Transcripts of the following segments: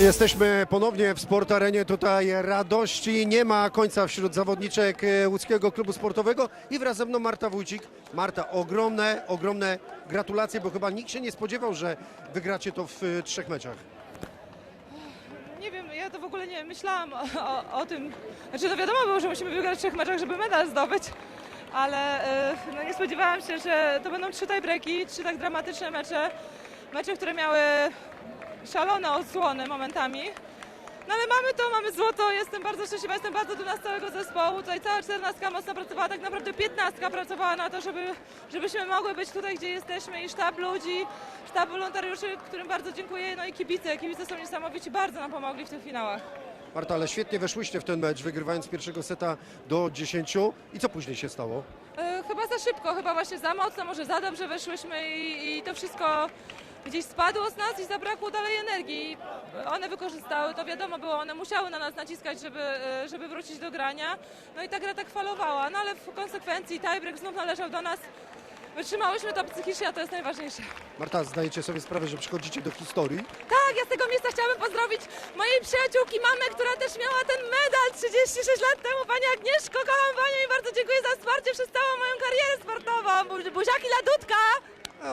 Jesteśmy ponownie w Sport Arenie. Tutaj radości nie ma końca wśród zawodniczek e, łódzkiego klubu sportowego i wraz ze mną Marta Wójcik. Marta, ogromne, ogromne gratulacje, bo chyba nikt się nie spodziewał, że wygracie to w e, trzech meczach. Nie wiem, ja to w ogóle nie myślałam o, o, o tym. Znaczy, no wiadomo było, że musimy wygrać w trzech meczach, żeby medal zdobyć, ale e, no nie spodziewałam się, że to będą trzy tiebreaki, trzy tak dramatyczne mecze. Mecze, które miały szalone odsłony momentami. No ale mamy to, mamy złoto, jestem bardzo szczęśliwa, jestem bardzo dumna z całego zespołu. Tutaj cała czternastka mocno pracowała, tak naprawdę piętnastka pracowała na to, żeby, żebyśmy mogły być tutaj, gdzie jesteśmy i sztab ludzi, sztab wolontariuszy, którym bardzo dziękuję, no i kibice. Kibice są niesamowici, bardzo nam pomogli w tych finałach. Marta, ale świetnie weszłyście w ten mecz, wygrywając pierwszego seta do 10. I co później się stało? E, chyba za szybko, chyba właśnie za mocno, może za dobrze weszłyśmy i, i to wszystko gdzieś spadło z nas i zabrakło dalej energii. One wykorzystały, to wiadomo było, one musiały na nas naciskać, żeby, e, żeby wrócić do grania. No i ta gra tak falowała, no ale w konsekwencji tiebreak znów należał do nas. Wytrzymałyśmy to psychicznie, a to jest najważniejsze. Marta, zdajecie sobie sprawę, że przychodzicie do historii? Tak, ja z tego miejsca chciałabym pozdrowić mojej przyjaciółki, mamę, która też miała ten medal 36 lat temu. Pani Agnieszko, kocham Panią i bardzo dziękuję za wsparcie przez całą moją karierę sportową. Bu- Buziaki dla Dudka!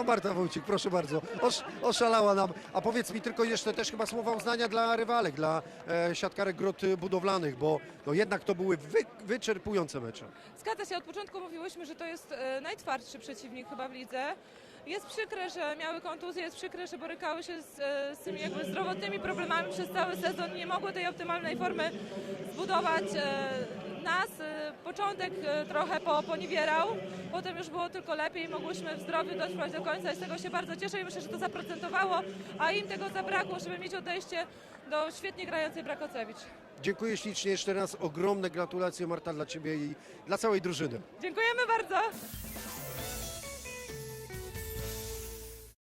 A Marta Wójcik, proszę bardzo, Osz, oszalała nam. A powiedz mi tylko jeszcze też chyba słowa uznania dla rywalek, dla e, siatkarek grot budowlanych, bo no jednak to były wy, wyczerpujące mecze. Zgadza się, od początku mówiłyśmy, że to jest e, najtwardszy przeciwnik chyba w lidze. Jest przykre, że miały kontuzje, jest przykre, że borykały się z, e, z tymi jakby zdrowotnymi problemami przez cały sezon. Nie mogły tej optymalnej formy zbudować. E, nas e, początek e, trochę po, poniewierał, potem już było tylko lepiej, mogłyśmy w zdrowiu dotrwać do końca i z tego się bardzo cieszę i myślę, że to zaprocentowało, a im tego zabrakło, żeby mieć odejście do świetnie grającej Brakocewicz. Dziękuję ślicznie jeszcze raz, ogromne gratulacje Marta dla Ciebie i dla całej drużyny. Dziękujemy bardzo!